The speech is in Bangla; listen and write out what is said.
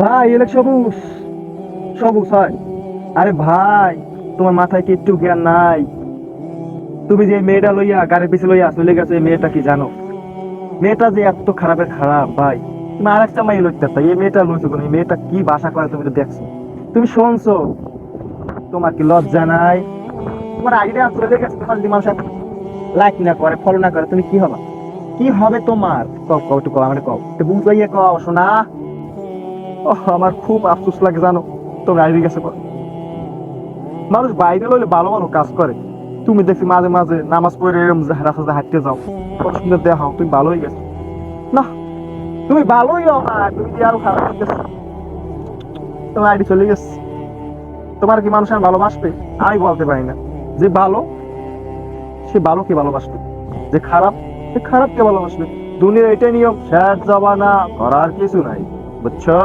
ভাই এলে সবুজ। সবুজ, হয়। আরে ভাই, তোমার মাথায় কি একটু জ্ঞান নাই? তুমি যে মেয়েটা লইয়া গাড়ির লইয়া চলে গেছো, এই মেয়েটা কি জানো? মেয়েটা যে এত খারাপের খারাপ, ভাই। তুমি আর একটা মেয়ে লইতে এই মেয়েটা লইছো কোন? এই মেয়েটা কি বাসা করে তুমি তো দেখছ? তুমি শুনছো? তোমার কি লজ্জা নাই? তোমার আইডিয়া চলে গেছে, তোমার মানুষ লাইক না করে ফলো না করে, তুমি কি হবে? কি হবে তোমার? কও কও, একটু কও, আমার কও। একটু বুঝাইয়া কও শোনা ও আমার খুব আফসোস লাগে, জানো। তোমরা আইডি গেছে কর মানুষ বাইরে লইলে ভালো ভালো কাজ করে। তুমি দেখছি মাঝে মাঝে নামাজ পড়ে এরকম যা- রাস্তাতে হাঁটতে যাও। কত সুন্দর দেখাও, তুমি ভালোই গেছো। না তুমি ভালোই হও না তুমি কি আরও খারাপ গেছো তোমার আইডি চলে গেছে। তোমার কি মানুষ আর ভালোবাসবে? আমি বলতে পারি না। যে ভালো, সে ভালো ভালোকে ভালোবাসবে? যে খারাপ খারাপকে ভালোবাসবে দুনিয়ার এটাই নিয়ম শেষ জবানা করার কিছু নাই বুঝছো